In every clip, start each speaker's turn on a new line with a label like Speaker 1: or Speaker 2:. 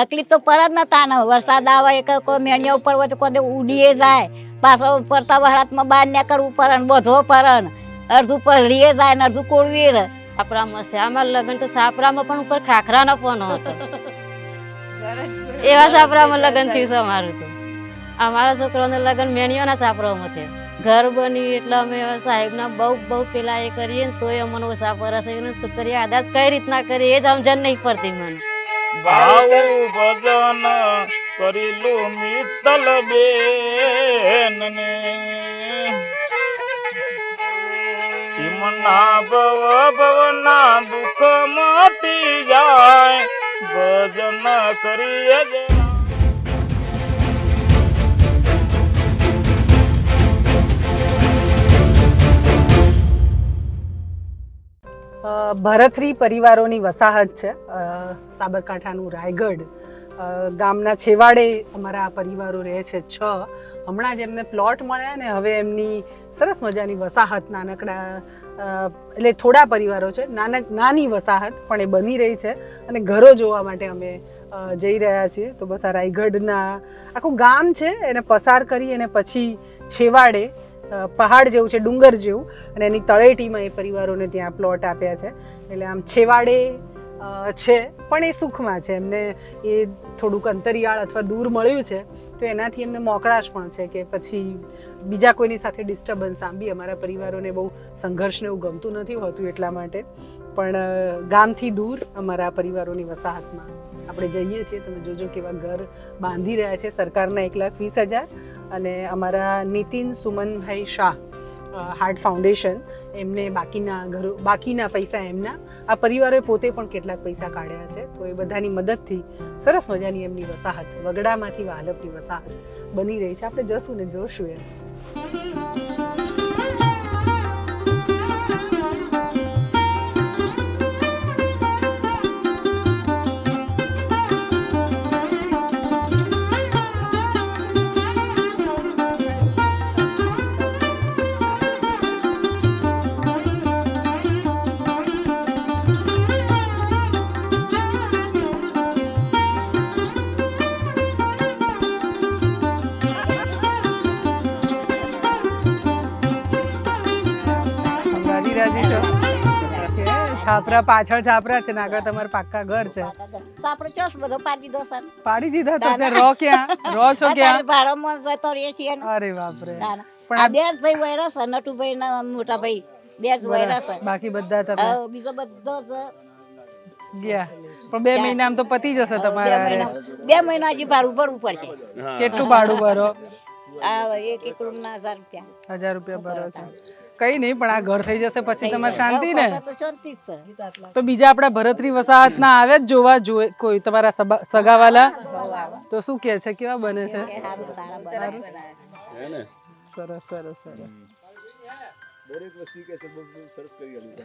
Speaker 1: તકલીફ તો પડે જ નતા ને વરસાદ આવે એક કોઈ મેણિયા ઉપર હોય તો કોઈ ઉડીએ જાય. પાછો પડતા વરાતમાં બહાર નીકળવું પડે ને બધો પડે અડધું પલળીએ જાય ને અડધું કોળવીએ રહે.
Speaker 2: સાપરા મસ્ત અમારા લગ્ન તો સાપરામાં પણ ઉપર ખાખરાનો પણ હતો. એવા સાપરામાં લગ્ન થયું છે અમારું તો. અમારા છોકરાઓના લગ્ન મેણીઓના સાપરામાં થયા. ઘર બની એટલે અમે સાહેબના બહુ બહુ પેલા એ કરીએ ને તોય અમને ઓછા પરસે હશે શુક્રિયા આદાસ કઈ રીતના કરીએ એ જ સમજણ નહીં પડતી મને.
Speaker 3: ભાવ ભજન કરીલું મિત્તલ બેનને. ચીમના ભવ ભવના દુઃખ મટી જાય ભજન કરીએ જે
Speaker 4: ભરથરી પરિવારોની વસાહત છે. સાબરકાંઠાનું રાયગઢ. ગામના છેવાડે અમારા આ પરિવારો રહે છે છ. હમણાં જ એમને પ્લોટ મળ્યા ને હવે એમની સરસ મજાની વસાહત, નાનકડા એટલે થોડા પરિવારો છે. નાનક નાની વસાહત પણ એ બની રહી છે અને ઘરો જોવા માટે અમે જઈ રહ્યા છીએ. તો બસ આ રાયગઢના આખું ગામ છે. એને પસાર કરી અને પછી છેવાડે પહાડ જેવું છે, ડુંગર જેવું. અને એની તળેટીમાં એ પરિવારોને ત્યાં પ્લોટ આપ્યા છે. એટલે આમ છેવાડે છે, પણ એ સુખમાં છે. એમને એ થોડુંક અંતરિયાળ અથવા દૂર મળ્યું છે, તો એનાથી એમને મોકળાશ પણ છે કે પછી બીજા કોઈની સાથે ડિસ્ટર્બન્સ આમ અમારા પરિવારોને બહુ સંઘર્ષને એવું ગમતું નથી હોતું એટલા માટે. પણ ગામથી દૂર અમારા પરિવારોની વસાહતમાં આપણે જઈએ છીએ. તમે જોજો કેવા ઘર બાંધી રહ્યા છે. સરકારના એક લાખ વીસ હજાર. અને અમારા નીતિન સુમનભાઈ શાહ હાર્ટ ફાઉન્ડેશન, એમને બાકીના ઘરો, બાકીના પૈસા એમના, આ પરિવારોએ પોતે પણ કેટલાક પૈસા કાઢ્યા છે. તો એ બધાની મદદથી સરસ મજાની એમની વસાહત, વગડામાંથી વાલપની વસાહત બની રહી છે. આપણે જશું ને જોશું એમ. છાપરા પાછળ છાપરા છે ને આગળ તમારા પાક્કા ઘર છે.
Speaker 1: તો આપણે ચોસ બધો પાડી દીધો સર
Speaker 4: પાડી દીધા તો તે રો ક્યાં? રો છો ક્યાં?
Speaker 1: ભાડોમાં જતો રહે છીએ.
Speaker 4: અરે બાપરે. પણ
Speaker 1: આ જ ભાઈ વૈરા નટુ ભાઈ ના મોટા ભાઈ. બે જ
Speaker 4: બાકી બધા તમે?
Speaker 1: બીજો બધો
Speaker 4: ગયા. પણ બે મહિનામાં તો પતી જશે તમારા
Speaker 1: બે મહિના હજી ભાડું ભરવું પડશે.
Speaker 4: કેટલું ભાડું ભરો?
Speaker 1: એક એક રૂમ ના હજાર રૂપિયા.
Speaker 4: હજાર રૂપિયા ભરો છો. કઈ નહીં પણ આ ઘર થઈ જશે પછી તમારે શાંતિ ને?
Speaker 1: તો
Speaker 4: બીજા આપણા ભરતરી વસાહત ના આવે જ જોવા જોઈએ કોઈ તમારા સગાવાલા? તો શું કે છે કેવા બને છે. સરસ સરસ સરસ.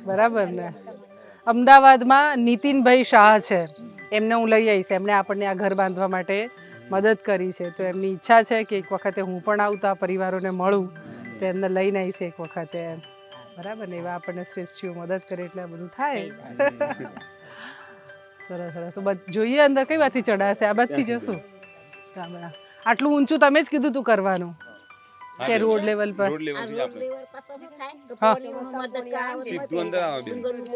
Speaker 4: બરાબર ને? અમદાવાદમાં નીતિનભાઈ શાહ છે. એમને હું લઈ આવીશ. એમણે આપણને આ ઘર બાંધવા માટે મદદ કરી છે. તો એમની ઈચ્છા છે કે એક વખતે હું પણ આવું તો આ પરિવારોને મળું. તો એમને લઈને આવીશ એક વખતે એમ. બરાબર ને? એવા આપણને સ્ટેચ્યુ મદદ કરે એટલે આ બધું થાય. સરસ સરસ. તો જોઈએ અંદર કઈ વાતથી ચડાશે આ બાજથી જશું. ગામડા આટલું ઊંચું તમે જ કીધું તું કરવાનું. કે રોડ લેવલ પર.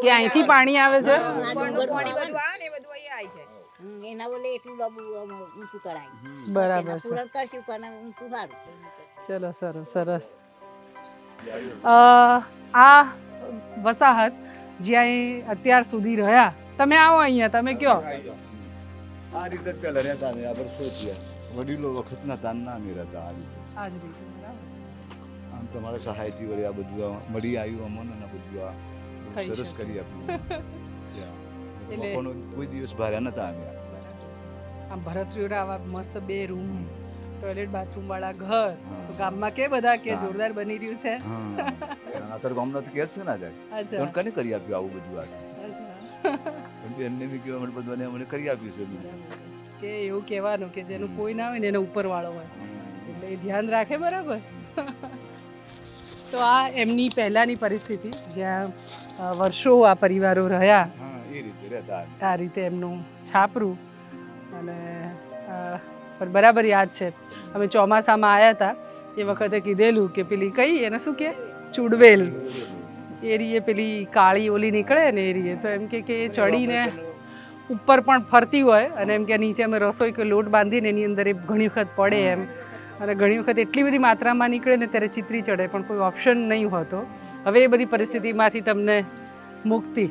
Speaker 4: કે અહીંથી પાણી આવે છે? બરાબર છે. ચલો સરસ સરસ. આ વસાહત જ્યાં અહીં અત્યાર સુધી રહ્યા. તમે આવો અહીંયા તમે કયો?
Speaker 5: આ રીતે જ પેલા રહેતા ને આ વર્ષો થયા. વડીલો વખતના તાનના અમે રહેતા આ રીતે.
Speaker 4: આ જ રીતે
Speaker 5: આમ તમારા સહાયથી વળી આ બધું મળી આવ્યું અમને આ બધું આ સરસ કરી આપ્યું કોઈ દિવસ ભાર્યા નતા અમે
Speaker 4: આમ ભરતરીઓના આવા મસ્ત બે રૂમ. ટોયલેટ બાથરૂમ વાળા ઘર તો ગામમાં કે બધા કે જોરદાર બની રહ્યું છે.
Speaker 5: અત્યારે ગામના તો કે છે ને આજે કને કરી આપ્યું આવું બધું આ એમને બી કહેવા મને બધાને અમને કરી આપ્યું છે
Speaker 4: કે એવું કહેવાનું કે જેનું કોઈ ના હોય ને એનો ઉપર વાળો હોય એટલે એ ધ્યાન રાખે બરાબર. તો આ એમની પહેલાંની પરિસ્થિતિ જ્યાં વર્ષો આ પરિવારો રહ્યા.
Speaker 5: એ રીતે રહેતા.
Speaker 4: આ રીતે એમનું છાપરું અને પણ બરાબર યાદ છે. અમે ચોમાસામાં આવ્યા હતા એ વખતે કીધેલું કે પેલી કઈ? એને શું કે? ચૂડવેલ. એ રીએ પેલી કાળી ઓલી નીકળે ને એ રીએ. તો એમ કે કે એ ચડીને ઉપર પણ ફરતી હોય અને એમ કે નીચે અમે રસોઈ કે લોટ બાંધીને એની અંદર એ ઘણી વખત પડે એમ. અને ઘણી વખત એટલી બધી માત્રામાં નીકળે ને ત્યારે ચિત્રી ચડે પણ કોઈ ઓપ્શન નહીં હોતો. હવે એ બધી પરિસ્થિતિમાંથી તમને મુક્તિ.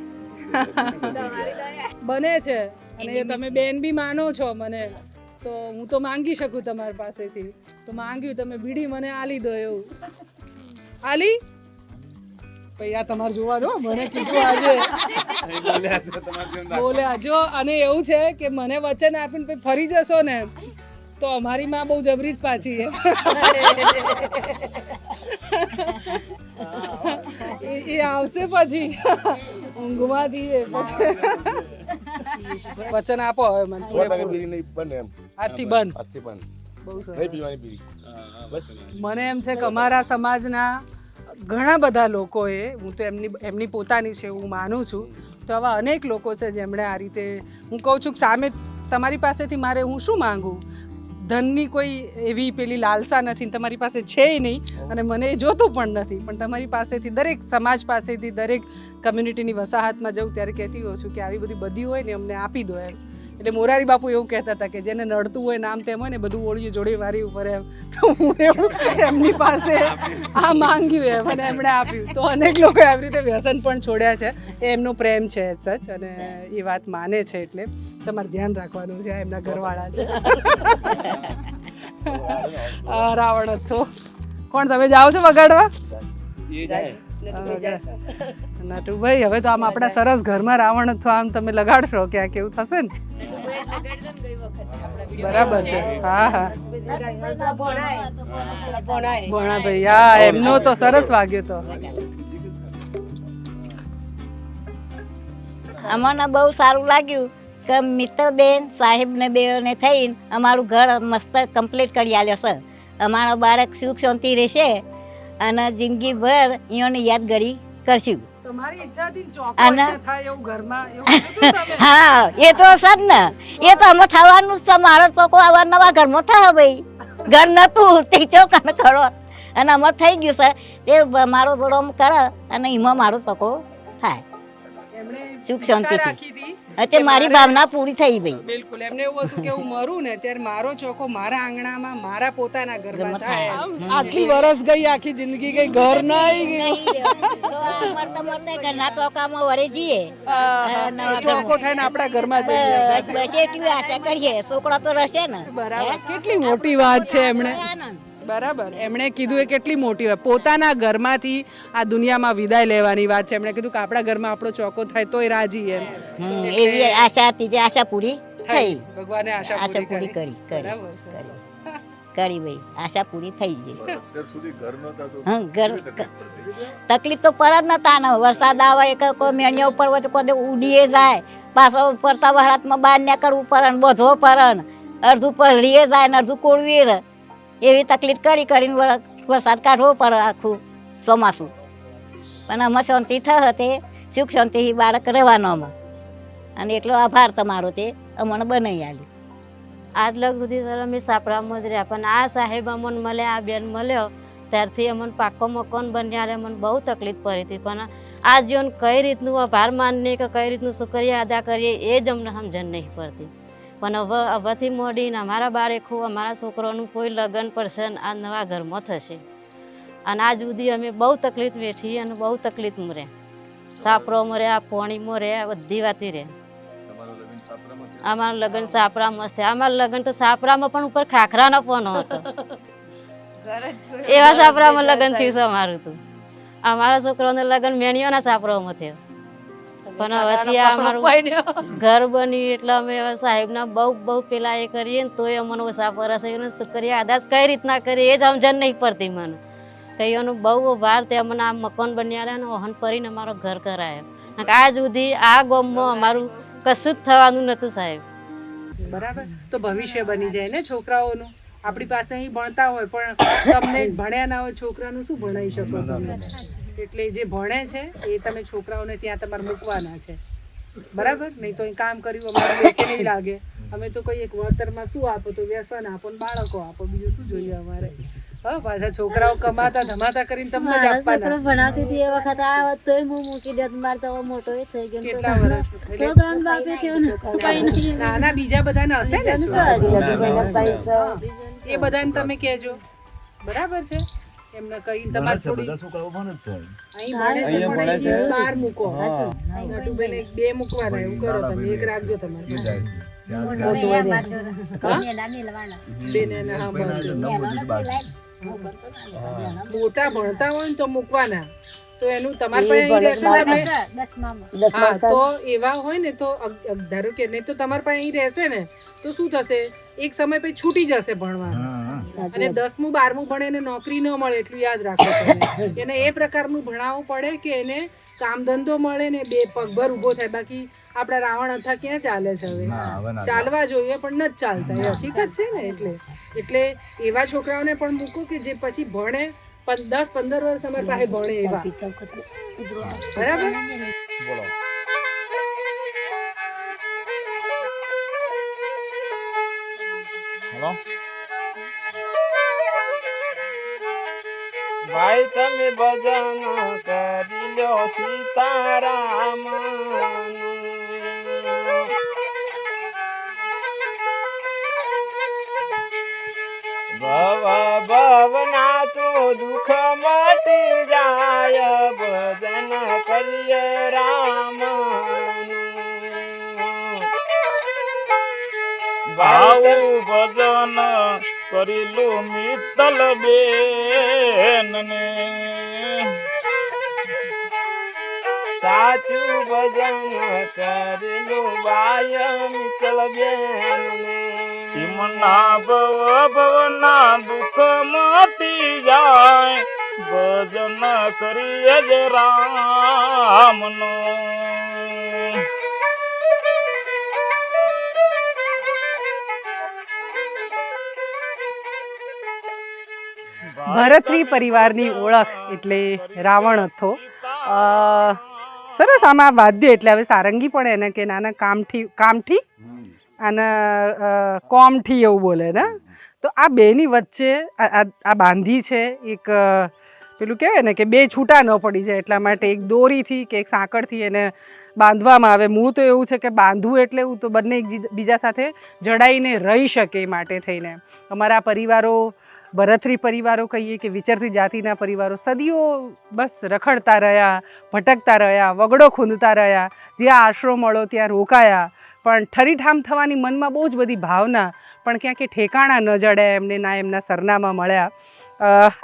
Speaker 4: બને છે. અને તમે બેન બી માનો છો મને. તો હું તો માંગી શકું તમારી પાસેથી. તો માંગ્યું, તમે બીડી મને આલી દો એવું. આલી? આ તમારે જોવાનું મને કીધું આજે.
Speaker 5: બોલ્યા,
Speaker 4: જો, અને એવું છે કે મને વચન આપીને પછી ફરી જશો ને, તો અમારી માં બહુ જબરી જ પાછી એ- આવશે પછી. ઊંઘમાંથી પછી. વચન આપો હવે મને. પૂરેપૂરું.
Speaker 6: બીડી નહીં બંધ એમ.
Speaker 4: આજથી બંધ.
Speaker 6: આજથી બંધ.
Speaker 4: બહુ સરસ.
Speaker 6: નહીં પીવાની બીડી બસ.
Speaker 4: મને એમ છે કે અમારા સમાજના ઘણા બધા લોકોએ હું તો એમની એમની પોતાની છે હું માનું છું તો આવા અનેક લોકો છે જેમણે આ રીતે હું કહું છું કે સામે તમારી પાસેથી મારે હું શું માંગુ? ધનની કોઈ એવી પેલી લાલસા નથી તમારી પાસે છે નહીં અને મને એ જોતું પણ નથી. પણ તમારી પાસેથી દરેક સમાજ પાસેથી દરેક કમ્યુનિટીની વસાહતમાં જઉં ત્યારે કહેતી હોઉં છું કે આવી બધી બધી હોય ને અમને આપી દો એમ. એટલે મોરારી બાપુ એવું કહેતા હતા કે જેને નડતું હોય નામ તેમ હોય ને બધું ઓળિયું જોડે વારી ઉપર એમ. તો હું એવું એમની પાસે આ માંગ્યું એમ અને એમણે આપ્યું. તો અનેક લોકો આવી રીતે વ્યસન પણ છોડ્યા છે. એ એમનો પ્રેમ છે સચ અને એ વાત માને છે એટલે તમારે ધ્યાન રાખવાનું છે એમના ઘરવાળા છે. રાવણ હતો કોણ તમે જાઓ છો વગાડવા?
Speaker 3: એ જાય.
Speaker 4: નટુભાઈ હવે તો આમ આપણા સરસ ઘરમાં રાવણ હતો આમ તમે લગાડશો કે આ કેવું થશે ને બરાબર છે. હા હા. ભણાભાઈ હા એમનો તો સરસ વાગ્યો તો.
Speaker 1: અમને બહુ સારું લાગ્યું કે મિત્ર બેન સાહેબ ને બેને થઈને અમારું ઘર મસ્ત કમ્પ્લીટ કરી આલ્યો સર અમારો બાળક સુખ શાંતિ રહેશે. અને જિંદગીભર અહીંયાની યાદગારી કરશું? હા એ તો સદ ને. એ તો અમે થવાનું છે. મારો છોકરો આવા નવા ઘરમાં થાય ભાઈ. ઘર નતું તે ચોકાને કરો. અને અમે થઈ ગયું છે. તે મારો બડો કરે અને એમાં મારો છોકરો થાય. સુખ
Speaker 4: ઈચ્છા
Speaker 1: તે મારી ભાવના પૂરી થઈ ગઈ.
Speaker 4: બિલકુલ એમને એવું હતું કે હું મરું ને ત્યારે મારો ચોકો મારા આંગણામાં મારા પોતાના ઘરમાં થાય. આખી વરસ ગઈ આખી જિંદગી ગઈ ઘર
Speaker 1: મરતા મરતા ઘરના ચોકામાં વળે જઈએ.
Speaker 4: ચોખ્ખો થઈને આપણા ઘરમાં જઈએ.
Speaker 1: બસ બસ. એટલી આશા કરીએ. છોકરો તો રહેશે ને.
Speaker 4: બરાબર. કેટલી મોટી વાત છે એમણે.
Speaker 1: આનંદ.
Speaker 4: બરાબર. એમણે કીધું એ કેટલી મોટી વાત. પોતાના ઘરમાંથી આ દુનિયામાં વિદાય લેવાની વાત છે. એમણે કીધું કે આપણા ઘરમાં આપણો ચોકો થાય તોય રાજી એમ.
Speaker 1: એવી આશા હતી આશા પૂરી
Speaker 4: થઈ. ભગવાને આશા
Speaker 1: આશા
Speaker 4: પૂરી
Speaker 1: પૂરી
Speaker 4: કરી.
Speaker 1: કરી કરી ભાઈ આશા પૂરી થઈ ગઈ.
Speaker 5: ઘર નહોતા તો
Speaker 1: હં ઘર
Speaker 5: કેવી તકલીફ
Speaker 1: તો પડે જ નતા ને. વરસાદ આવે કે કોઈ મેણિયા ઉપર હોય તો કોઈ ઉડીએ જાય. પાછો પડતા વરાતમાં બહાર નીકળવું પડે ને બધો પડે અડધું પલળીએ જાય ને અડધું કોળવીએ રહે. એવી તકલીફ કરી કરીને વરસાદ કાઢવો પડે આખું ચોમાસું. પણ અમે શાંતિ થશે તે સુખ શાંતિથી બાળક રહેવાનો અમે અને એટલો આભાર તમારો તે અમને બનાવી આલ્યું.
Speaker 2: આજ લગ સુધી સર અમે સાપરામાં જ રહ્યા, પણ આ સાહેબ અમને મળ્યા આ બેન મળ્યો, ત્યારથી અમને પાકો મકાન બન્યા મને બહુ તકલીફ પડી હતી. પણ આ જીવન કઈ રીતનું આભાર માનીએ કે કઈ રીતનું શુક્રિયા અદા કરીએ, એ જ અમને સમજણ નહીં પડતી. પણ હવે હવેથી મોડીને અમારા બાળકો અમારા છોકરાનું કોઈ લગ્ન પડશે ને આ નવા ઘરમાં થશે. અને આજ સુધી અમે બહુ તકલીફ વેઠી અને બહુ તકલીફમાં રહ્યા સાપરોમાં આ પોણીમાં રહે બધી વાતી
Speaker 5: રહે?
Speaker 2: અમારું લગ્ન સાપરામાં થયા? અમારું લગ્ન તો સાપરામાં પણ ઉપર ખાખરાનો પણ હતો. એવા સાપરામાં લગ્ન થયું છે અમારું તો. અમારા છોકરાઓને લગ્ન મેણીઓના સાપરામાં થયો. પણ હવેથી આ અમારું ઘર બન્યું એટલે અમે હવે સાહેબના બહુ બહુ પેલા એ કરીએ ને તોય અમને ઓછા પરસે શુક્રિયા અદાસ કઈ રીતના કરીએ એ જ સમજણ નહીં પડતી મને. કઈઓનું બહુ ભાર તે અમને આ મકાન બન્યા ને ઓહન પરીને અમારો ઘર કરાયો. આજ સુધી આ ગામમાં અમારું કશું જ થવાનું નહોતું સાહેબ.
Speaker 4: બરાબર? તો ભવિષ્ય બની જાય ને છોકરાઓનું. આપણી પાસે અહીં ભણતા હોય પણ તમને ભણ્યા ના હોય છોકરાનું શું ભણાવી શકો તમે? એટલે જે ભણે છે એ તમે છોકરાઓને ત્યાં તમારે મૂકવાના છે. બરાબર? નહીં તો અહીં કામ કર્યું અમારે નહીં લાગે. અમે તો કહીએ એક વળતરમાં શું આપો? તો વ્યસન આપો ને બાળકો આપો. બીજું શું જોઈએ અમારે? હા પાછા છોકરાઓ કમાતા ધમાતા કરીને તમને જ આપવાના.
Speaker 2: ભણાવતી હતી એ વખત આ તોય હું મૂકી દેત મારે તો મોટો એ થઈ ગયો.
Speaker 4: કેટલા વર્ષ?
Speaker 2: છોકરાનો બાપે થયો ને કઈ નહીં
Speaker 4: નાના બીજા બધાને હશે ને. એ બધાને તમે કહેજો. બરાબર છે? એમને કહીને તમારે થોડી
Speaker 5: બધા છોકરાઓ ભણે છે.
Speaker 4: અહીં ભણે છે
Speaker 5: અહીંયા
Speaker 4: પણ
Speaker 5: ભણે છે.
Speaker 4: અહીંથી બહાર મૂકો. નટુબેન બે મૂકવાના એવું કરો તમે. એક રાખજો તમારે. મોટા ભણતા હોય ને તો મૂકવાના. તો એનું તમારે પાસે અહીં રહેશે હા તો એવા હોય ને તો ધારો કે નહીં તો તમારે પાસે અહીં રહેશે ને તો શું થશે? એક સમય પછી છૂટી જશે ભણવા. અને દસમું બારમું ભણે એને નોકરી ન મળે એટલું યાદ રાખો એને એ પ્રકારનું ભણાવવું પડે કે એને કામ ધંધો મળે ને બે પગભર ઊભો થાય. બાકી આપણા રાવણ અથા ક્યાં ચાલે છે હવે?
Speaker 5: ના, ના
Speaker 4: ચાલવા જોઈએ પણ નથી ચાલતા. એ હકીકત છે ને એટલે. એટલે એવા છોકરાઓને પણ મૂકો કે જે પછી ભણે દસ પંદર વર્ષ અમારી પાસે ભણે એવા. બરાબર?
Speaker 3: બોલો. હલો? ભાઈ તમે ભજન કરી લો સીતારામ ભવ ભવના તો દુઃખ મટી જાય ભજન કરીએ રામ ભાવ ભજન કરીલું મિત્તલ બેન ને સાચું ભજન કરેલું બાય મિત્તલ બેન સિમના ભવ ભવના દુઃખ માટી જાય. ભજન કરીએ જ રામનો.
Speaker 4: ભરતરી પરિવારની ઓળખ એટલે રાવણ હતો. અ, સરસ, આમાં વાદ્ય એટલે હવે સારંગી પણ એને કે નાના કામઠી કામઠી. અને કોમઠી એવું બોલે ને તો આ બેની વચ્ચે આ બાંધી છે એક પેલું કહેવાય ને કે બે છૂટા ન પડી જાય એટલા માટે એક દોરીથી કે એક સાંકળથી એને બાંધવામાં આવે મૂળ તો એવું છે કે બાંધવું એટલે એવું તો બંને એક બીજા સાથે જડાઈને રહી શકે એ માટે થઈને અમારા પરિવારો ભરથરી પરિવારો કહીએ કે વિચરતી જાતિના પરિવારો, સદીઓ બસ રખડતા રહ્યા, ભટકતા રહ્યા, વગડો ખૂંદતા રહ્યા જ્યાં આશરો મળો ત્યાં રોકાયા. પણ ઠરીઠામ થવાની મનમાં બહુ જ બધી ભાવના, પણ ક્યાંક ઠેકાણા ન જડ્યા એમને ના એમના સરનામા મળ્યા.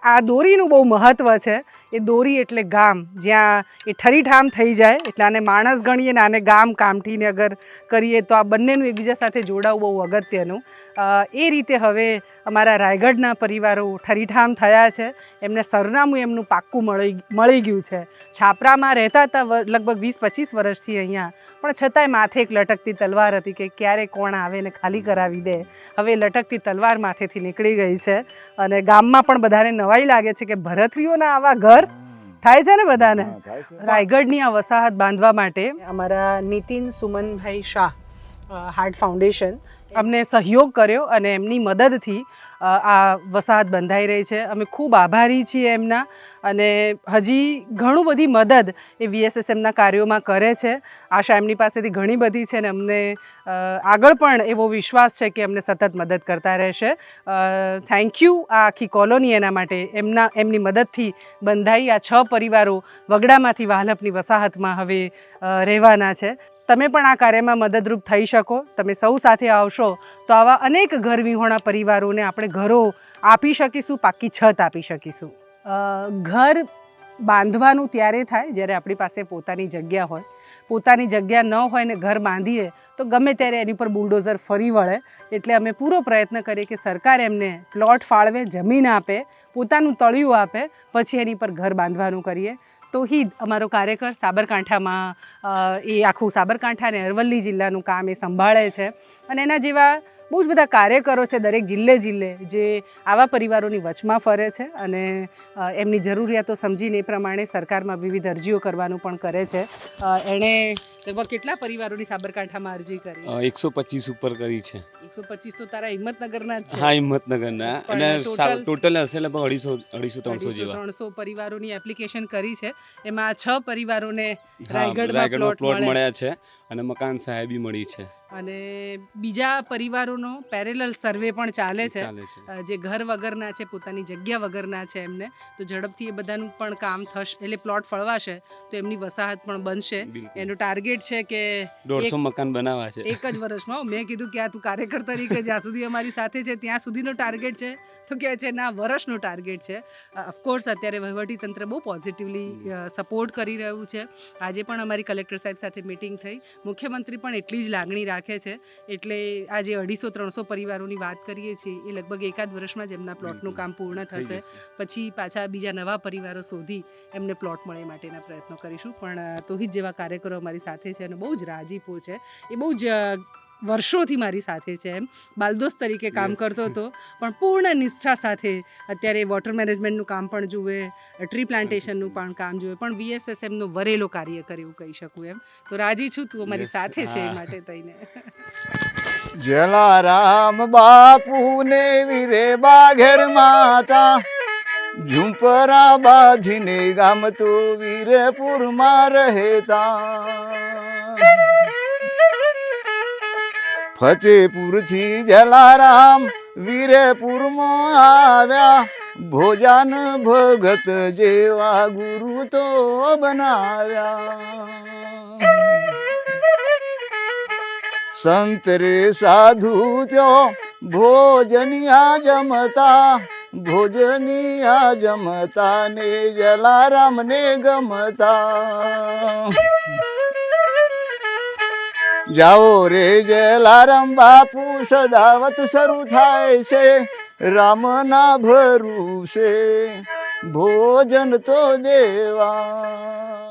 Speaker 4: આ દોરીનું બહુ મહત્ત્વ છે. એ દોરી એટલે ગામ. જ્યાં એ ઠરીઠામ થઈ જાય, એટલે આને માણસ ગણીએ ને આને ગામ કામઠીને અગર કરીએ તો આ બંનેનું એકબીજા સાથે જોડાવું બહુ અગત્યનું. એ રીતે હવે અમારા રાયગઢના પરિવારો ઠરીઠામ થયા છે. એમને સરનામું એમનું પાક્કું મળી મળી ગયું છે. છાપરામાં રહેતા હતા લગભગ વીસ પચીસ વર્ષથી અહીંયા. પણ છતાંય માથે એક લટકતી તલવાર હતી કે ક્યારે કોણ આવે ને ખાલી કરાવી દે. હવે લટકતી તલવાર માથેથી નીકળી ગઈ છે. અને ગામમાં પણ બધાને નવાઈ લાગે છે કે ભરતરીઓના આવા ઘર થાય છે ને બધાને. રાયગઢની આ વસાહત બાંધવા માટે અમારા નીતિન સુમનભાઈ શાહ હાર્ટ ફાઉન્ડેશન અમને સહયોગ કર્યો અને એમની મદદથી આ વસાહત બંધાઈ રહી છે. અમે ખૂબ આભારી છીએ એમના અને હજી ઘણું બધી મદદ એ વીએસએસએમના કાર્યોમાં કરે છે. આશા એમની પાસેથી ઘણી બધી છે ને અમને આગળ પણ એવો વિશ્વાસ છે કે અમને સતત મદદ કરતા રહેશે. થેન્ક યુ આ આખી કોલોની એના માટે એમના, એમની મદદથી બંધાઈ આ છ પરિવારો વગડામાંથી વાહલપની વસાહતમાં હવે રહેવાના છે. તમે પણ આ કાર્યમાં મદદરૂપ થઈ શકો. તમે સૌ સાથે આવશો તો આવા અનેક ઘર વિહોણા પરિવારોને આપણે ઘરો આપી શકીશું પાકી છત આપી શકીશું. ઘર બાંધવાનું ત્યારે થાય જ્યારે આપણી પાસે પોતાની જગ્યા હોય. પોતાની જગ્યા ન હોય ને ઘર બાંધીએ તો ગમે ત્યારે એની પર બુલડોઝર ફરી વળે. એટલે અમે પૂરો પ્રયત્ન કરીએ કે સરકાર એમને પ્લોટ ફાળવે, જમીન આપે, પોતાનું તળિયું આપે, પછી એની પર ઘર બાંધવાનું કરીએ. તોહિદ અમારો કાર્યકર સાબરકાંઠામાં એ આખું સાબરકાંઠા અને અરવલ્લી જિલ્લાનું કામ એ સંભાળે છે. અને એના જેવા બહુ જ બધા કાર્યકરો છે દરેક જિલ્લે જિલ્લે જે આવા પરિવારોની વચમાં ફરે છે અને એમની જરૂરિયાતો સમજીને એ પ્રમાણે સરકારમાં વિવિધ અરજીઓ કરવાનું પણ કરે છે. એણે લગભગ કેટલા પરિવારોની સાબરકાંઠામાં અરજી કરી?
Speaker 7: એકસો પચીસ ઉપર કરી છે.
Speaker 4: એકસો પચીસ તો તારા હિંમતનગરના જ છે.
Speaker 7: હા હિંમતનગરના. અને ટોટલ હશે લગભગ અઢીસો અઢીસો ત્રણસો જેવા.
Speaker 4: ત્રણસો પરિવારોની એપ્લિકેશન કરી છે. એમાં છ પરિવારોને રાયગઢ
Speaker 7: પ્લોટ મળ્યા છે અને મકાન સાહેબી મળી છે.
Speaker 4: અને બીજા પરિવારોનો પેરેલલ સર્વે પણ ચાલે છે. જે ઘર વગરના છે પોતાની જગ્યા વગરના છે એમને. તો ઝડપથી એ બધાનું પણ કામ થશે એટલે પ્લોટ ફળવાશે તો એમની વસાહત પણ બનશે.
Speaker 7: એનું
Speaker 4: એનો ટાર્ગેટ છે કે
Speaker 7: દોઢસો મકાન બનાવવા છે
Speaker 4: એક જ વર્ષમાં. મેં કીધું કે આ તું કાર્યકર તરીકે જ્યાં સુધી અમારી સાથે છે ત્યાં સુધીનો ટાર્ગેટ છે. તો કહે છે ના વર્ષનો ટાર્ગેટ છે. ઓફકોર્સ અત્યારે વહીવટીતંત્ર બહુ પોઝિટિવલી સપોર્ટ કરી રહ્યું છે. આજે પણ અમારી કલેક્ટર સાહેબ સાથે મિટિંગ થઈ. મુખ્યમંત્રી પણ એટલી જ લાગણી રાખે છે. એટલે આજે અઢીસો ત્રણસો પરિવારોની વાત કરીએ છીએ એ લગભગ એકાદ વર્ષમાં જ એમના પ્લોટનું કામ પૂર્ણ થશે. પછી પાછા બીજા નવા પરિવારો શોધી એમને પ્લોટ મળે માટેના પ્રયત્નો કરીશું. પણ તોહિત જેવા કાર્યકરો અમારી સાથે છે અને બહુ જ રાજીપો છે. એ બહુ જ વર્ષોથી મારી સાથે છે એમ. બાલદોસ્ત તરીકે કામ કરતો હતો પણ પૂર્ણ નિષ્ઠા સાથે અત્યારે વોટર મેનેજમેન્ટનું કામ પણ જુએ ટ્રી પ્લાન્ટેશનનું પણ કામ જુએ પણ વીએસએસએમનો વરેલો કાર્યકર એવું કહી શકું એમ. તો રાજી છું તું અમારી સાથે છે એ માટે થઈને.
Speaker 5: જલારામ બાપુને વીરે બાઘેર માતા ઝુંપરા બાંધીને ગામ તો વીરપુરમાં રહેતા. ફતેપુરથી જલારામ વીરપુરમાં આવ્યા. ભોજાન ભગત જેવા ગુરુ તો બનાવ્યા. સંત રે સાધુ ત્યો ભોજનિયા જમતા ભોજનિયા જમતા ને જલારામ ને ગમતા. જાઓ રે જલારામ બાપુ સદાવત શરૂ થાય છે રામના ભરું છે ભોજન તો દેવા.